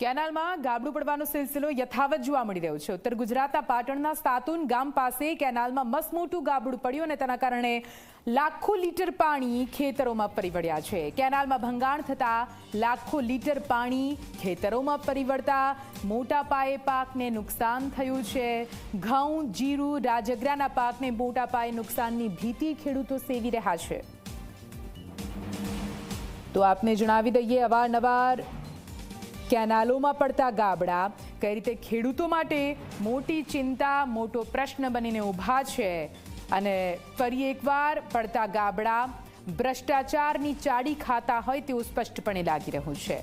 કેનાલમાં ગાબડું પડવાનો સિલસિલો યથાવત જોવા મળી રહ્યો છે. ઉત્તર ગુજરાતના પાટણના સાતુન ગામ પાસે કેનાલમાં મસમોટું ગાબડું પડ્યું અને તેના કારણે લાખો લીટર પાણી ખેતરોમાં પરિવડ્યા છે. કેનાલમાં ભંગાણ થતા લાખો લીટર પાણી ખેતરોમાં પરી મોટા પાયે પાકને નુકસાન થયું છે. ઘઉં, જીરું, રાજગરાના પાકને મોટા પાયે નુકસાનની ભીતિ ખેડૂતો સેવી રહ્યા છે. તો આપને જણાવી દઈએ અવારનવાર કેનાલોમાં પડતા ગાબડા. કઈ રીતે ખેડૂતો માટે મોટી ચિંતા, મોટો પ્રશ્ન બનીને ઊભા છે. અને ફરી એકવાર પડતા ગાબડા, ભ્રષ્ટાચારની ચાડી ખાતા હોય તેવું સ્પષ્ટપણે લાગી રહ્યું છે.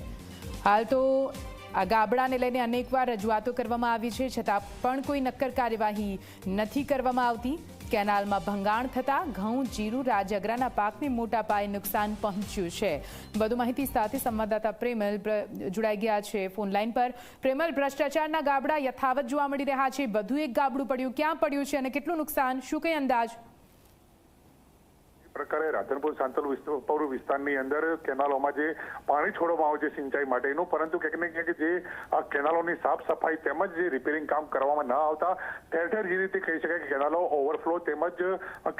હાલ તો આ ગાબડાને લઈને અનેકવાર રજૂઆતો કરવામાં આવી છે, છતાં પણ કોઈ નક્કર કાર્યવાહી નથી કરવામાં આવતી. કેનાલમાં ભંગાણ થતાં ઘઉં, જીરું રાજગરાના પાકને મોટા પાયે નુકસાન પહોંચ્યું છે. વધુ માહિતી સાથે સંવાદદાતા પ્રેમલ જોડાઈ ગયા છે ફોન લાઈન પર. પ્રેમલ, ભ્રષ્ટાચારના ગાબડા યથાવત જોવા મળી રહ્યા છે. વધુ એક ગાબડું પડ્યું. ક્યાં પડ્યું છે અને કેટલું નુકસાન? શું કઈ અંદાજ? પ્રકારે રાધનપુર સાંતલ પૌર વિસ્તારની અંદર કેનાલોમાં જે પાણી છોડવામાં આવે છે સિંચાઈ માટેનું, પરંતુ ક્યાંક ને ક્યાંક જે કેનાલોની સાફ સફાઈ તેમજ જે રિપેરિંગ કામ કરવામાં ન આવતા, ઠેર ઠેર જે રીતે કહી શકાય કે કેનાલો ઓવરફ્લો તેમજ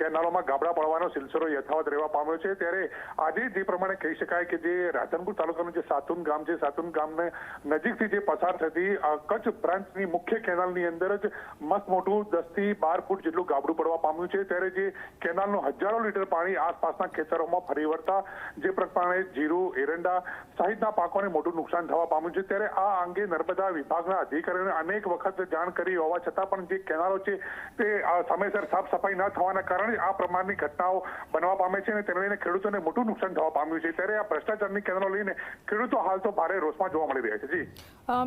કેનાલોમાં ગાબડા પડવાનો સિલસિલો યથાવત રહેવા પામ્યો છે. ત્યારે આજે જે પ્રમાણે કહી શકાય કે જે રાધનપુર તાલુકાનું જે સાતુન ગામ છે સાતુન ગામને નજીકથી જે પસાર થતી કચ્છ બ્રાન્ચની મુખ્ય કેનાલની અંદર જ મસ્ત મોટું દસથી બાર ફૂટ જેટલું ગાબડું પડવા પામ્યું છે. ત્યારે જે કેનાલનું હજારો લીટર પાણી આસપાસના ખેતરોમાં ફરી વળતા જે પ્રમાણે જીરું, એરંડા સહિતના પાકોને મોટું નુકસાન થવા પામ્યું છે. ત્યારે આ અંગે નર્મદા વિભાગના અધિકારીઓને અનેક વખત જાણ કરી હોવા છતાં પણ જે કેનાલો છે તે સમયસર સાફ સફાઈ ન થવાના કારણે આ પ્રમાણની ઘટનાઓ બનવા પામે છે અને તેને લઈને ખેડૂતોને મોટું નુકસાન થવા પામ્યું છે. ત્યારે આ ભ્રષ્ટાચારની કેનાલો લઈને ખેડૂતો હાલ તો ભારે રોષમાં જોવા મળી રહ્યા છે. જી.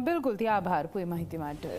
બિલકુલ આભાર. કોઈ માહિતી માટે.